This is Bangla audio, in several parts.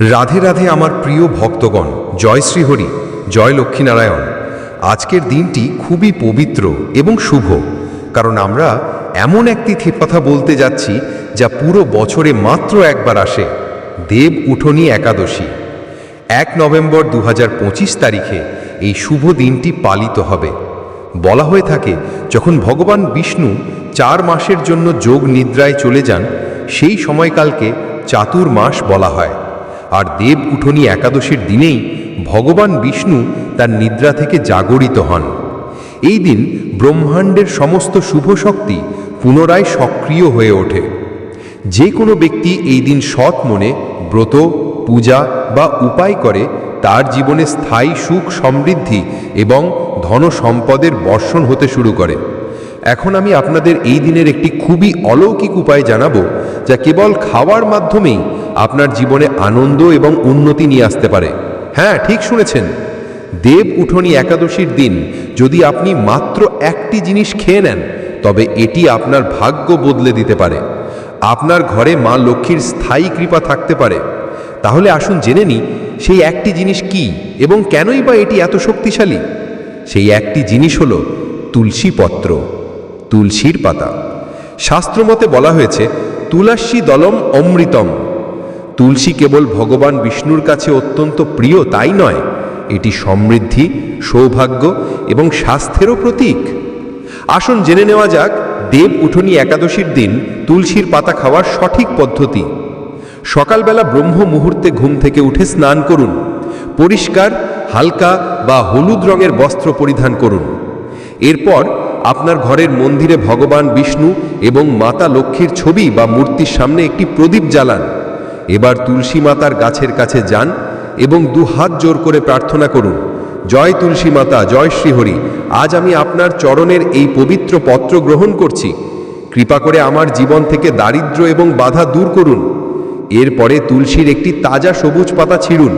রাধে রাধে আমার প্রিয় ভক্তগণ, জয় শ্রীহরি, জয় লক্ষ্মীনারায়ণ। আজকের দিনটি খুবই পবিত্র এবং শুভ, কারণ আমরা এমন এক তিথির কথা বলতে যাচ্ছি যা পুরো বছরে মাত্র একবার আসে, দেব উঠনি একাদশী। এক নভেম্বর দু হাজার পঁচিশ তারিখে এই শুভ দিনটি পালিত হবে। বলা হয়ে থাকে, যখন ভগবান বিষ্ণু চার মাসের জন্য যোগ নিদ্রায় চলে যান, সেই সময়কালকে চাতুর্মাস বলা হয়। আর দেব উঠনি একাদশীর দিনেই ভগবান বিষ্ণু তার নিদ্রা থেকে জাগরিত হন। এই দিন ব্রহ্মাণ্ডের সমস্ত শুভ শক্তি পুনরায় সক্রিয় হয়ে ওঠে। যে কোনো ব্যক্তি এই দিন সৎ মনে ব্রত, পূজা বা উপায় করে তার জীবনে স্থায়ী সুখ সমৃদ্ধি এবং ধন সম্পদের বর্ষণ হতে শুরু করে। এখন আমি আপনাদের এই দিনের একটি খুবই অলৌকিক উপায় জানাব, যা কেবল খাওয়ার মাধ্যমেই আপনার জীবনে আনন্দ এবং উন্নতি নিয়ে আসতে পারে। হ্যাঁ ঠিক শুনেছেন। দেব উঠনি একাদশীর দিন যদি আপনি মাত্র একটি জিনিস খেয়ে নেন, তবে এটি আপনার ভাগ্য বদলে দিতে পারে। আপনার ঘরে মা লক্ষ্মীর স্থায়ী কৃপা থাকতে পারে। তাহলে আসুন জেনে নিই, সেই একটি জিনিস কি এবং কেনই বা এটি এত শক্তিশালী? সেই একটি জিনিস হল তুলসী পত্র, তুলসীর পাতা। শাস্ত্রমতে বলা হয়েছে, তুলাসী দলম অমৃতম। তুলসী কেবল ভগবান বিষ্ণুর কাছে অত্যন্ত প্রিয়, তাই নয়। এটি সমৃদ্ধি, সৌভাগ্য এবং স্বাস্থ্যেরও প্রতীক। আসুন জেনে নেওয়া যাক, দেব উঠনি একাদশীর দিন তুলসীর পাতা খাওয়ার সঠিক পদ্ধতি। সকালবেলা ব্রহ্ম মুহূর্তে ঘুম থেকে উঠে স্নান করুন। পরিষ্কার, হালকা বা হলুদ রঙের বস্ত্র পরিধান করুন। এরপর আপনার ঘরের মন্দিরে ভগবান বিষ্ণু এবং মাতা লক্ষ্মীর ছবি বা মূর্তির সামনে একটি প্রদীপ জ্বালান। এবার তুলসী মাতার গাছের কাছে যান এবং দু হাত জোর করে প্রার্থনা করুন, জয় তুলসী মাতা, জয় শ্রীহরি, আজ আমি আপনার চরণের এই পবিত্র পত্র গ্রহণ করছি। কৃপা করে আমার জীবন থেকে দারিদ্র্য এবং বাধা দূর করুন। এরপরে তুলসীর একটি তাজা সবুজ পাতা ছিঁড়ুন।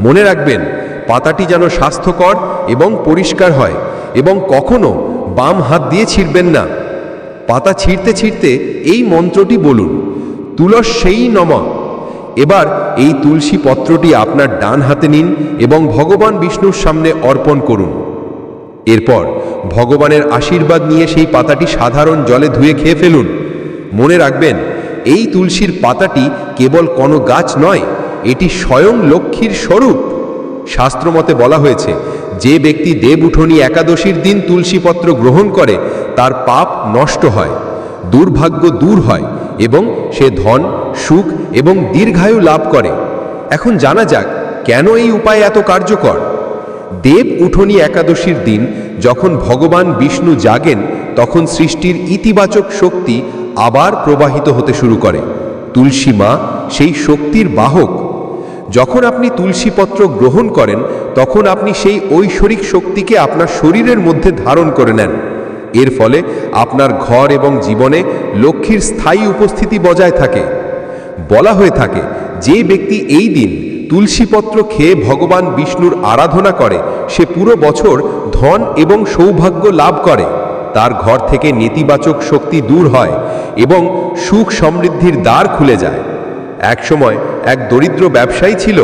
মনে রাখবেন, পাতাটি যেন স্বাস্থ্যকর এবং পরিষ্কার হয় এবং কখনো বাম হাত দিয়ে ছিঁড়বেন না। পাতা ছিঁড়তে ছিঁড়তে এই মন্ত্রটি বলুন তুলস সেই নমা। এবার এই তুলসী পত্রটি আপনার ডান হাতে নিন এবং ভগবান বিষ্ণুর সামনে অর্পণ করুন। এরপর ভগবানের আশীর্বাদ নিয়ে সেই পাতাটি সাধারণ জলে ধুয়ে খেয়ে ফেলুন। মনে রাখবেন, এই তুলসীর পাতাটি কেবল কোনো গাছ নয়, এটি স্বয়ং লক্ষ্মীর স্বরূপ। শাস্ত্রমতে বলা হয়েছে, যে ব্যক্তি দেব উঠনি একাদশীর দিন তুলসীপত্র গ্রহণ করে, তার পাপ নষ্ট হয়, দুর্ভাগ্য দূর হয় এবং সে ধন, সুখ এবং দীর্ঘায়ু লাভ করে। এখন জানা যাক, কেন এই উপায় এত কার্যকর? দেব উঠনি একাদশীর দিন যখন ভগবান বিষ্ণু জাগেন, তখন সৃষ্টির ইতিবাচক শক্তি আবার প্রবাহিত হতে শুরু করে। তুলসী মা, সেই শক্তির বাহক। যখন আপনি তুলসীপত্র গ্রহণ করেন, তখন আপনি সেই ঐশ্বরিক শক্তিকে আপনার শরীরের মধ্যে ধারণ করে নেন। এর ফলে আপনার ঘর এবং জীবনে লক্ষ্মীর স্থায়ী উপস্থিতি বজায় থাকে। বলা হয়ে থাকে, যে ব্যক্তি এই দিন তুলসীপত্র খেয়ে ভগবান বিষ্ণুর আরাধনা করে, সে পুরো বছর ধন এবং সৌভাগ্য লাভ করে। তার ঘর থেকে নেতিবাচক শক্তি দূর হয় এবং সুখ সমৃদ্ধির দ্বার খুলে যায়। একসময় এক দরিদ্র ব্যবসায়ী ছিল।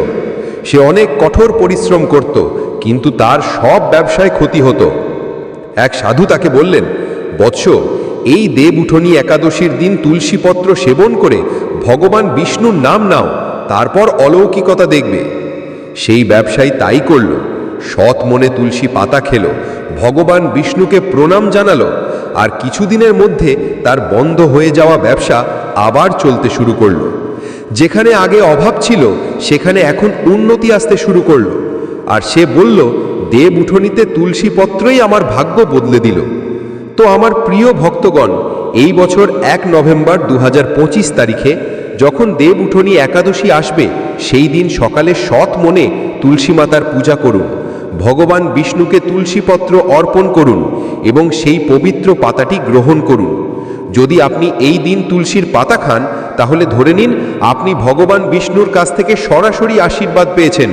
সে অনেক কঠোর পরিশ্রম করত, কিন্তু তার সব ব্যবসায় ক্ষতি হতো। এক সাধু তাকে বললেন, বৎস, এই দেব উঠনি একাদশীর দিন তুলসীপত্র সেবন করে ভগবান বিষ্ণুর নাম নাও, তারপর অলৌকিকতা দেখবে। সেই ব্যবসায়ী তাই করল। সৎ মনে তুলসী পাতা খেল, ভগবান বিষ্ণুকে প্রণাম জানালো, আর কিছুদিনের মধ্যে তার বন্ধ হয়ে যাওয়া ব্যবসা আবার চলতে শুরু করল। যেখানে আগে অভাব ছিল, সেখানে এখন উন্নতি আসতে শুরু করল। আর সে বলল দেব উঠনিতে তুলসী পত্রই আমার ভাগ্য বদলে দিল। তো আমার প্রিয় ভক্তগণ, এই বছর এক নভেম্বর দু হাজার পঁচিশ তারিখে যখন দেব উঠনি একাদশী আসবে, সেই দিন সকালে সৎ মনে তুলসী মাতার পূজা করুন। ভগবান বিষ্ণুকে তুলসীপত্র অর্পণ করুন এবং সেই পবিত্র পাতাটি গ্রহণ করুন। যদি আপনি এই দিন তুলসীর পাতা খান, তাহলে ধরে নিন আপনি ভগবান বিষ্ণুর কাছ থেকে সরাসরি আশীর্বাদ পেয়েছেন।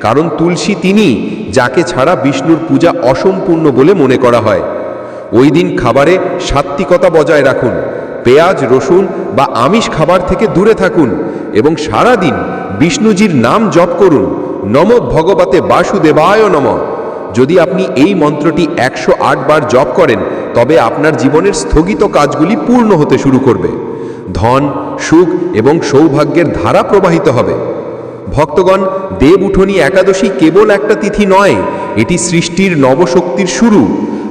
কারণ তুলসী তিনি যাকে ছাড়া বিষ্ণুর পূজা অসম্পূর্ণ বলে মনে করা হয়। ওই দিন খাবারে সাত্ত্বিকতা বজায় রাখুন, পেঁয়াজ, রসুন বা আমিষ খাবার থেকে দূরে থাকুন এবং সারা দিন বিষ্ণুজির নাম জপ করুন, নম ভগবতে বাসুদেবায় নম। যদি আপনি এই মন্ত্রটি একশো আট বার জপ করেন, তবে আপনার জীবনের স্থগিত কাজগুলি পূর্ণ হতে শুরু করবে। ধন, সুখ এবং সৌভাগ্যের ধারা প্রবাহিত হবে। ভক্তগণ, দেব উঠনি একাদশী কেবল একটা তিথি নয়, এটি সৃষ্টির নবশক্তির শুরু,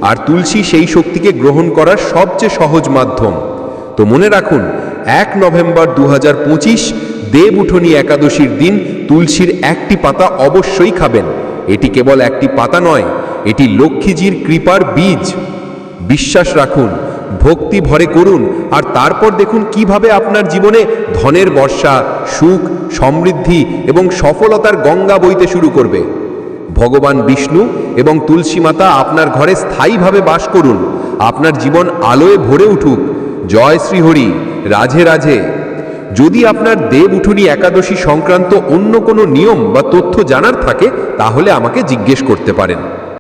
আর তুলসী সেই শক্তিকে গ্রহণ করার সবচেয়ে সহজ মাধ্যম। তো মনে রাখুন, এক নভেম্বর দু দেব উঠনি একাদশীর দিন তুলসীর একটি পাতা অবশ্যই খাবেন। এটি কেবল একটি পাতা নয়, এটি লক্ষ্মীজির কৃপার বীজ। বিশ্বাস রাখুন ভক্তি ভরে করুন। আর তারপর দেখুন কীভাবে আপনার জীবনে ধনের বর্ষা, সুখ, সমৃদ্ধি এবং সফলতার গঙ্গা বইতে শুরু করবে। ভগবান বিষ্ণু এবং তুলসী মাতা আপনার ঘরে স্থায়ীভাবে বাস করুন। আপনার জীবন আলোয় ভরে উঠুক। জয় শ্রীহরি, রাধে রাধে। যদি আপনার দেব উঠুনি একাদশী সংক্রান্ত অন্য কোনো নিয়ম বা তথ্য জানার থাকে, তাহলে আমাকে জিজ্ঞেস করতে পারেন।